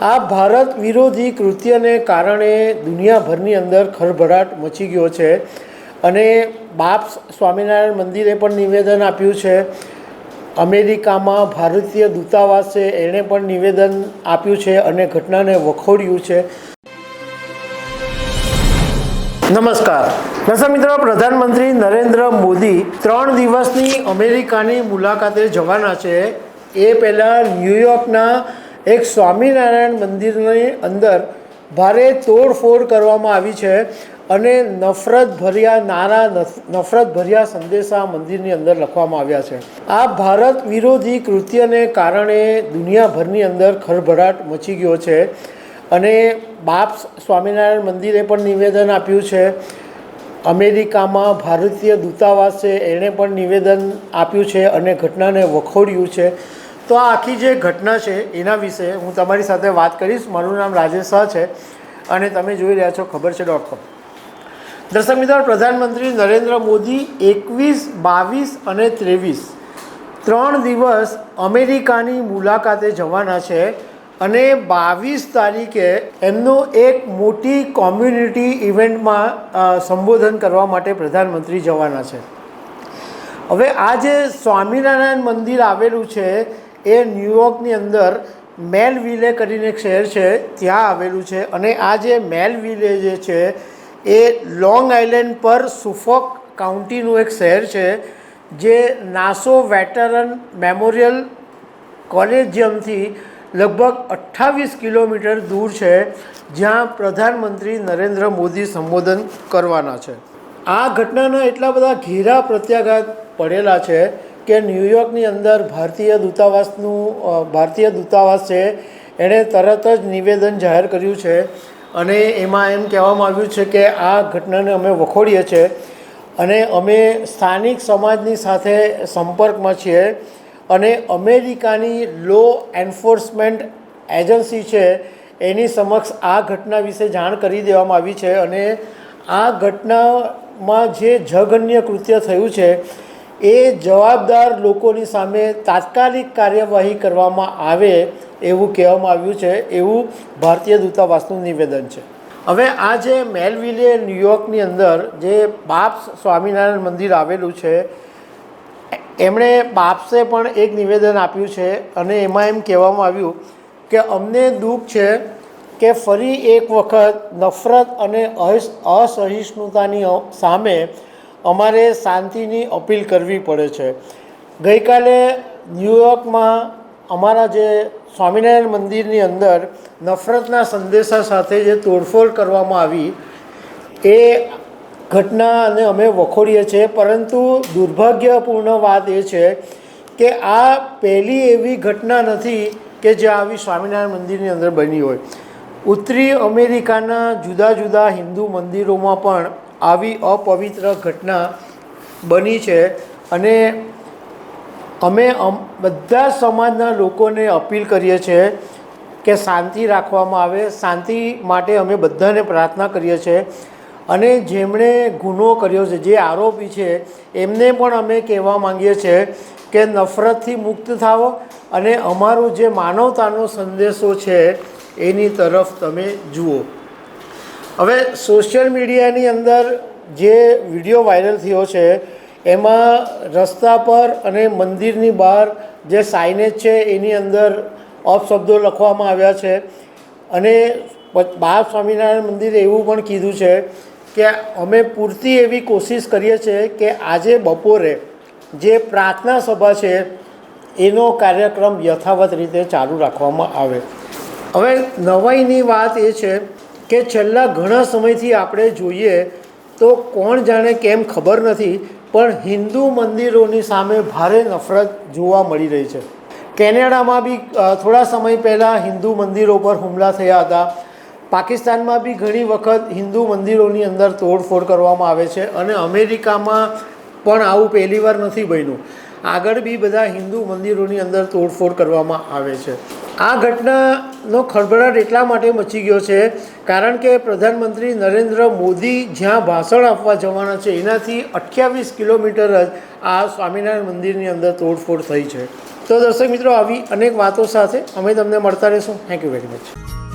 આ ભારત વિરોધી કૃત્યને કારણે દુનિયાભરની અંદર ખળભળાટ મચી ગયો છે અને બાપ સ્વામિનારાયણ મંદિરે પણ નિવેદન આપ્યું છે. અમેરિકામાં ભારતીય દૂતાવાસે એણે પણ નિવેદન આપ્યું છે અને ઘટનાને વખોડ્યું છે. નમસ્કાર. દર્શક મિત્રો, પ્રધાનમંત્રી નરેન્દ્ર મોદી ત્રણ દિવસની અમેરિકાની મુલાકાતે જવાના છે. એ પહેલાં ન્યૂયોર્કના એક સ્વામિનારાયણ મંદિરની અંદર ભારે તોડફોડ કરવામાં આવી છે અને નફરત ભર્યા નારા નફરત ભર્યા સંદેશા મંદિરની અંદર લખવામાં આવ્યા છે. આ ભારત વિરોધી કૃત્યને કારણે દુનિયાભરની અંદર ખળભળાટ મચી ગયો છે અને બાપ સ્વામિનારાયણ મંદિરે પણ નિવેદન આપ્યું છે. અમેરિકામાં ભારતીય દૂતાવાસે એણે પણ નિવેદન આપ્યું છે અને ઘટનાને વખોડ્યું છે. તો આ આખી જે ઘટના છે, એના વિશે હું તમારી સાથે વાત કરીશ. મારું નામ રાજેશ શાહ છે અને તમે જોઈ રહ્યા છો ખબર છે ડોટ કોમ દર્શક મિત્રો, પ્રધાનમંત્રી નરેન્દ્ર મોદી એકવીસ, બાવીસ અને ત્રેવીસ ત્રણ દિવસ અમેરિકાની મુલાકાતે જવાના છે અને બાવીસ તારીખે એમનું એક મોટી કોમ્યુનિટી ઇવેન્ટમાં સંબોધન કરવા માટે પ્રધાનમંત્રી જવાના છે. હવે આ જે સ્વામિનારાયણ મંદિર આવેલું છે એ ન્યુયોર્કની અંદર મેલ વિલે કરીને એક શહેર છે, ત્યાં આવેલું છે. અને આ જે મેલ વિલે જે છે, એ લોંગ આઇલેન્ડ પર સુફોક કાઉન્ટીનું એક શહેર છે, જે નાસો વેટરન મેમોરિયલ કોલેજિયમથી લગભગ અઠ્ઠાવીસ કિલોમીટર દૂર છે, જ્યાં પ્રધાનમંત્રી નરેન્દ્ર મોદી સંબોધન કરવાના છે. આ ઘટનાના એટલા બધા ઘેરા પ્રત્યાઘાત પડેલા છે કે ન્યૂયોર્કની અંદર ભારતીય દૂતાવાસનું ભારતીય દૂતાવાસ છે, એણે તરત જ નિવેદન જાહેર કર્યું છે. અને એમાં એમ કહેવામાં આવ્યું છે કે આ ઘટનાને અમે વખોડીએ છીએ અને અમે સ્થાનિક સમાજની સાથે સંપર્કમાં છીએ અને અમેરિકાની લો એન્ફોર્સમેન્ટ એજન્સી છે, એની સમક્ષ આ ઘટના વિશે જાણ કરી દેવામાં આવી છે અને આ ઘટનામાં જે જઘન્ય કૃત્ય થયું છે એ જવાબદાર લોકોની સામે તાત્કાલિક કાર્યવાહી કરવામાં આવે એવું કહેવામાં આવ્યું છે, એવું ભારતીય દૂતાવાસનું નિવેદન છે. હવે આ જે મેલવિલે ન્યુયોર્કની અંદર જે બાપ્સ સ્વામિનારાયણ મંદિર આવેલું છે, એમણે બાપ્સે પણ એક નિવેદન આપ્યું છે અને એમાં એમ કહેવામાં આવ્યું કે અમને દુઃખ છે કે ફરી એક વખત નફરત અને અસહિષ્ણુતાની સામે અમારે શાંતિની અપીલ કરવી પડે છે. ગઈકાલે ન્યૂયોર્કમાં અમારા જે સ્વામિનારાયણ મંદિરની અંદર નફરતના સંદેશા સાથે જે તોડફોડ કરવામાં આવી, એ ઘટના અને અમે વખોડીએ છીએ. પરંતુ દુર્ભાગ્યપૂર્ણ વાત એ છે કે આ પહેલી એવી ઘટના નથી કે જે આવી સ્વામિનારાયણ મંદિરની અંદર બની હોય. ઉત્તરી અમેરિકાના જુદા જુદા હિન્દુ મંદિરોમાં પણ આવી અપવિત્ર ઘટના બની છે અને અમે બધા સમાજના લોકોને અપીલ કરીએ છીએ કે શાંતિ રાખવામાં આવે, શાંતિ માટે અમે બધાને પ્રાર્થના કરીએ છીએ. અને જેમણે ગુનો કર્યો છે, જે આરોપી છે, એમને પણ અમે કહેવા માંગીએ છીએ કે નફરતથી મુક્ત થાઓ અને અમારો જે માનવતાનો સંદેશો છે, એની તરફ તમે જુઓ. હવે સોશિયલ મીડિયાની અંદર જે વીડિયો વાયરલ થયો છે, એમાં રસ્તા પર અને મંદિરની બહાર જે સાઇનેજ છે, એની અંદર અપશબ્દો લખવામાં આવ્યા છે. અને બાપ સ્વામિનારાયણ મંદિરે એવું પણ કીધું છે કે અમે પૂરતી એવી કોશિશ કરીએ છીએ કે આજે બપોરે જે પ્રાર્થના સભા છે, એનો કાર્યક્રમ યથાવત રીતે ચાલુ રાખવામાં આવે. હવે નવાઈની વાત એ છે કે છેલ્લા ઘણા સમયથી આપણે જોઈએ તો કોણ જાણે કેમ ખબર નથી, પણ હિન્દુ મંદિરોની સામે ભારે નફરત જોવા મળી રહી છે. કેનેડામાં બી થોડા સમય પહેલાં હિન્દુ મંદિરો પર હુમલા થયા હતા. પાકિસ્તાનમાં બી ઘણી વખત હિન્દુ મંદિરોની અંદર તોડફોડ કરવામાં આવે છે અને અમેરિકામાં પણ આવું પહેલીવાર નથી બન્યું. આગળ બી બધા હિન્દુ મંદિરોની અંદર તોડફોડ કરવામાં આવે છે. આ ઘટનાનો ખળભળાટ એટલા માટે મચી ગયો છે, કારણ કે પ્રધાનમંત્રી નરેન્દ્ર મોદી જ્યાં ભાષણ આપવા જવાના છે, એનાથી અઠ્યાવીસ કિલોમીટર જ આ સ્વામિનારાયણ મંદિરની અંદર તોડફોડ થઈ છે. તો દર્શક મિત્રો, આવી અનેક વાતો સાથે અમે તમને મળતા રહીશું. Thank you very much